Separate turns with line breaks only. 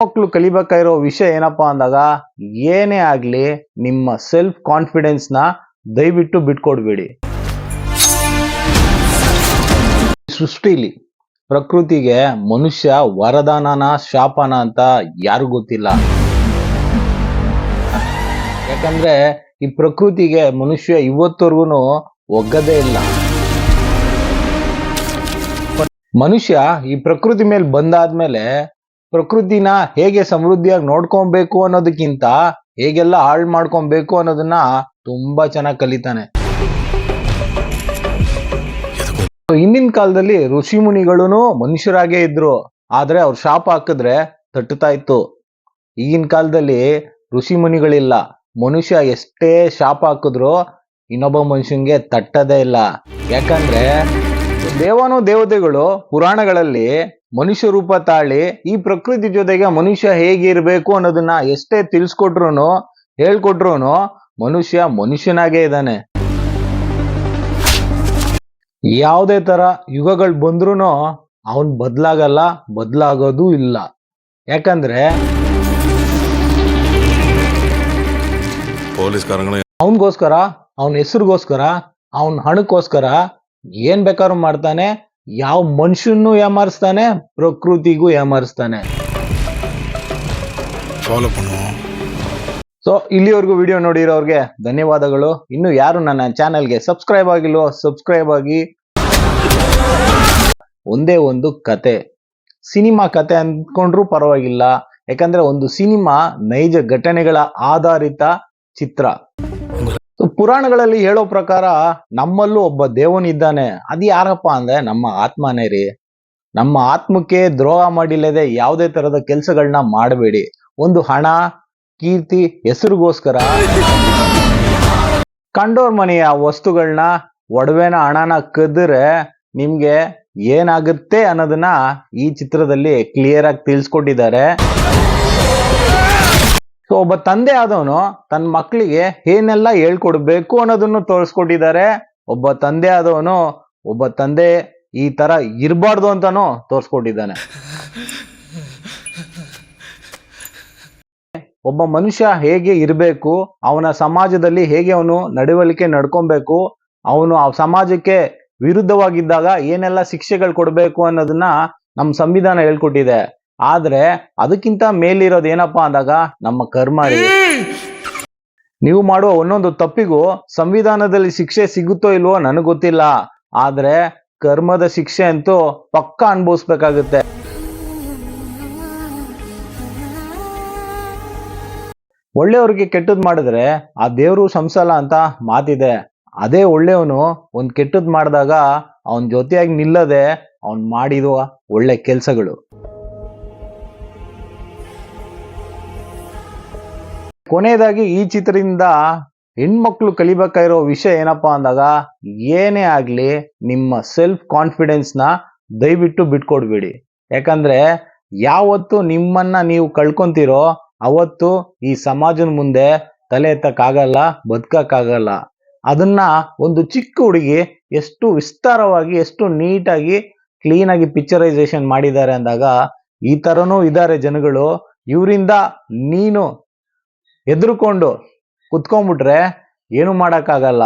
ಮಕ್ಕಳು ಕಲಿಬೇಕಾಗಿರೋ ವಿಷಯ ಏನಪ್ಪಾ ಅಂದಾಗ, ಏನೇ ಆಗ್ಲಿ ನಿಮ್ಮ ಸೆಲ್ಫ್ ಕಾನ್ಫಿಡೆನ್ಸ್ನ ದಯವಿಟ್ಟು ಬಿಟ್ಕೊಡ್ಬೇಡಿ. ಸೃಷ್ಟಿಲಿ ಪ್ರಕೃತಿಗೆ ಮನುಷ್ಯ ವರದಾನನ, ಶಾಪನ ಅಂತ ಯಾರು ಗೊತ್ತಿಲ್ಲ. ಯಾಕಂದ್ರೆ ಈ ಪ್ರಕೃತಿಗೆ ಮನುಷ್ಯ ಇವತ್ತವರೆಗೂ ಒಗ್ಗದೇ ಇಲ್ಲ. ಮನುಷ್ಯ ಈ ಪ್ರಕೃತಿ ಮೇಲೆ ಬಂದಾದ್ಮೇಲೆ ಪ್ರಕೃತಿನ ಹೇಗೆ ಸಮೃದ್ಧಿಯಾಗಿ ನೋಡ್ಕೊಬೇಕು ಅನ್ನೋದಕ್ಕಿಂತ ಹೇಗೆಲ್ಲ ಹಾಳು ಮಾಡ್ಕೊಬೇಕು ಅನ್ನೋದನ್ನ ತುಂಬಾ ಚೆನ್ನಾಗಿ ಕಲಿತಾನೆ. ಹಿಂದಿನ ಕಾಲದಲ್ಲಿ ಋಷಿ ಮುನಿಗಳು ಮನುಷ್ಯರಾಗೇ ಇದ್ರು. ಆದ್ರೆ ಅವ್ರು ಶಾಪ ಹಾಕಿದ್ರೆ ತಟ್ಟುತ್ತಾ ಇತ್ತು. ಈಗಿನ ಕಾಲದಲ್ಲಿ ಋಷಿ ಮುನಿಗಳಿಲ್ಲ. ಮನುಷ್ಯ ಎಷ್ಟೇ ಶಾಪ ಹಾಕಿದ್ರು ಇನ್ನೊಬ್ಬ ಮನುಷ್ಯನ್ಗೆ ತಟ್ಟದೇ ಇಲ್ಲ. ಯಾಕಂದ್ರೆ ದೇವಾನು ದೇವತೆಗಳು ಪುರಾಣಗಳಲ್ಲಿ ಮನುಷ್ಯ ರೂಪ ತಾಳಿ ಈ ಪ್ರಕೃತಿ ಜೊತೆಗೆ ಮನುಷ್ಯ ಹೇಗಿರ್ಬೇಕು ಅನ್ನೋದನ್ನ ಎಷ್ಟೇ ತಿಳಿಸ್ಕೊಟ್ರು ಹೇಳ್ಕೊಟ್ರು ಮನುಷ್ಯ ಮನುಷ್ಯನಾಗೇ ಇದ್ದಾನೆ. ಯಾವುದೇ ತರ ಯುಗಗಳು ಬಂದ್ರೂ ಅವನ್ ಬದ್ಲಾಗಲ್ಲ ಬದ್ಲಾಗೋದು ಇಲ್ಲ. ಯಾಕಂದ್ರೆ ಅವನಿಗೋಸ್ಕರ ಅವನ ಹೆಸರಿಗೋಸ್ಕರ ಅವನ ಹಣಕ್ಕೋಸ್ಕರ ಏನ್ ಬೇಕಾದ್ರೂ ಮಾಡ್ತಾನೆ ಯಾವ ಮನುಷ್ಯನ್ನೂ ಏಮಾರಿಸ್ತಾನೆ ಪ್ರಕೃತಿಗೂ ಏಮಾರಿಸ್ತಾನೆ
ஃபாலோ பண்ணுவோம்
ಸೊ ಇಲ್ಲಿವರೆಗೂ ವಿಡಿಯೋ ನೋಡಿರೋರ್ಗೆ ಧನ್ಯವಾದಗಳು ಇನ್ನು ಯಾರು ನನ್ನ ಚಾನೆಲ್ಗೆ ಸಬ್ಸ್ಕ್ರೈಬ್ ಆಗಿಲ್ವೋ ಸಬ್ಸ್ಕ್ರೈಬ್ ಆಗಿ ಒಂದೇ ಒಂದು ಕತೆ ಸಿನಿಮಾ ಕತೆ ಅಂದ್ಕೊಂಡ್ರೂ ಪರವಾಗಿಲ್ಲ ಯಾಕಂದ್ರೆ ಒಂದು ಸಿನಿಮಾ ನೈಜ ಘಟನೆಗಳ ಆಧಾರಿತ ಚಿತ್ರ So, ಪುರಾಣಗಳಲ್ಲಿ ಹೇಳೋ ಪ್ರಕಾರ ನಮ್ಮಲ್ಲೂ ಒಬ್ಬ ದೇವನಿದ್ದಾನೆ ಅದು ಯಾರಪ್ಪ ಅಂದ್ರೆ ನಮ್ಮ ಆತ್ಮನೇ ರೀ. ನಮ್ಮ ಆತ್ಮಕ್ಕೆ ದ್ರೋಹ ಮಾಡಿಲ್ಲದೆ ಯಾವುದೇ ತರದ ಕೆಲಸಗಳನ್ನ ಮಾಡಬೇಡಿ. ಒಂದು ಹಣ, ಕೀರ್ತಿ, ಹೆಸರಿಗೋಸ್ಕರ. ಕಂಡೋರ್ ಮನೆಯ ವಸ್ತುಗಳನ್ನ ಒಡವೆನ, ಹಣನ ಕದ್ರೆ ನಿಮ್ಗೆ ಏನಾಗುತ್ತೆ ಅನ್ನೋದನ್ನ ಈ ಚಿತ್ರದಲ್ಲಿ ಕ್ಲಿಯರ್ ಆಗಿ ತಿಳಿಸ್ಕೊಟ್ಟಿದ್ದಾರೆ. ಸೊ ಒಬ್ಬ ತಂದೆ ಆದವನು ತನ್ನ ಮಕ್ಕಳಿಗೆ ಏನೆಲ್ಲ ಹೇಳ್ಕೊಡ್ಬೇಕು ಅನ್ನೋದನ್ನು ತೋರಿಸ್ಕೊಟ್ಟಿದ್ದಾರೆ. ಒಬ್ಬ ತಂದೆ ಆದವನು ಒಬ್ಬ ತಂದೆ ಈ ತರ ಇರಬಾರ್ದು ಅಂತಾನು ತೋರಿಸ್ಕೊಟ್ಟಿದ್ದಾನೆ. ಒಬ್ಬ ಮನುಷ್ಯ ಹೇಗೆ ಇರಬೇಕು, ಅವನ ಸಮಾಜದಲ್ಲಿ ಹೇಗೆ ಅವನು ನಡವಳಿಕೆ ನಡ್ಕೊಬೇಕು, ಅವನು ಆ ಸಮಾಜಕ್ಕೆ ವಿರುದ್ಧವಾಗಿದ್ದಾಗ ಏನೆಲ್ಲ ಶಿಕ್ಷೆಗಳು ಕೊಡಬೇಕು ಅನ್ನೋದನ್ನ ನಮ್ಮ ಸಂವಿಧಾನ ಹೇಳ್ಕೊಟ್ಟಿದೆ. ಆದ್ರೆ ಅದಕ್ಕಿಂತ ಮೇಲಿರೋದು ಏನಪ್ಪಾ ಅಂದಾಗ ನಮ್ಮ ಕರ್ಮ ನೀವು ಮಾಡುವ ಒಂದೊಂದು ತಪ್ಪಿಗೂ ಸಂವಿಧಾನದಲ್ಲಿ ಶಿಕ್ಷೆ ಸಿಗುತ್ತೋ ಇಲ್ವೋ ನನಗೆ ಗೊತ್ತಿಲ್ಲ. ಆದ್ರೆ ಕರ್ಮದ ಶಿಕ್ಷೆ ಅಂತೂ ಪಕ್ಕ ಅನುಭವಿಸ್ಬೇಕಾಗುತ್ತೆ. ಒಳ್ಳೆಯವ್ರಿಗೆ ಕೆಟ್ಟದ್ ಮಾಡಿದ್ರೆ ಆ ದೇವರು ಸಂಸಲ ಅಂತ ಮಾತಿದೆ. ಅದೇ ಒಳ್ಳೆಯವನು ಒಂದ್ ಕೆಟ್ಟದ್ ಮಾಡಿದಾಗ ಅವನ್ ಜೊತೆಯಾಗಿ ನಿಲ್ಲದೆ ಅವನ್ ಮಾಡಿರುವ ಒಳ್ಳೆ ಕೆಲ್ಸಗಳು. ಕೊನೆಯದಾಗಿ ಈ ಚಿತ್ರದಿಂದ ಹೆಣ್ಮಕ್ಳು ಕಲಿಬೇಕಾಗಿರೋ ವಿಷಯ ಏನಪ್ಪಾ ಅಂದಾಗ, ಏನೇ ಆಗ್ಲಿ ನಿಮ್ಮ ಸೆಲ್ಫ್ ಕಾನ್ಫಿಡೆನ್ಸ್ನ ದಯವಿಟ್ಟು ಬಿಟ್ಕೊಡ್ಬೇಡಿ. ಯಾಕಂದ್ರೆ ಯಾವತ್ತು ನಿಮ್ಮನ್ನ ನೀವು ಕಳ್ಕೊಂತೀರೋ, ಅವತ್ತು ಈ ಸಮಾಜದ ಮುಂದೆ ತಲೆ ಎತ್ತಕ್ಕಾಗಲ್ಲ, ಬದುಕಕ್ಕಾಗಲ್ಲ. ಅದನ್ನ ಒಂದು ಚಿಕ್ಕ ಹುಡುಗಿ ಎಷ್ಟು ವಿಸ್ತಾರವಾಗಿ, ಎಷ್ಟು ನೀಟಾಗಿ ಕ್ಲೀನ್ ಆಗಿ ಪಿಕ್ಚರೈಸೇಷನ್ ಮಾಡಿದ್ದಾರೆ ಅಂದಾಗ, ಈ ತರನೂ ಇದ್ದಾರೆ ಜನಗಳು. ಇವರಿಂದ ನೀನು ಎದುರುಕೊಂಡು ಕುತ್ಕೊಂಡ್ಬಿಟ್ರೆ ಏನು ಮಾಡಕ್ಕಾಗಲ್ಲ.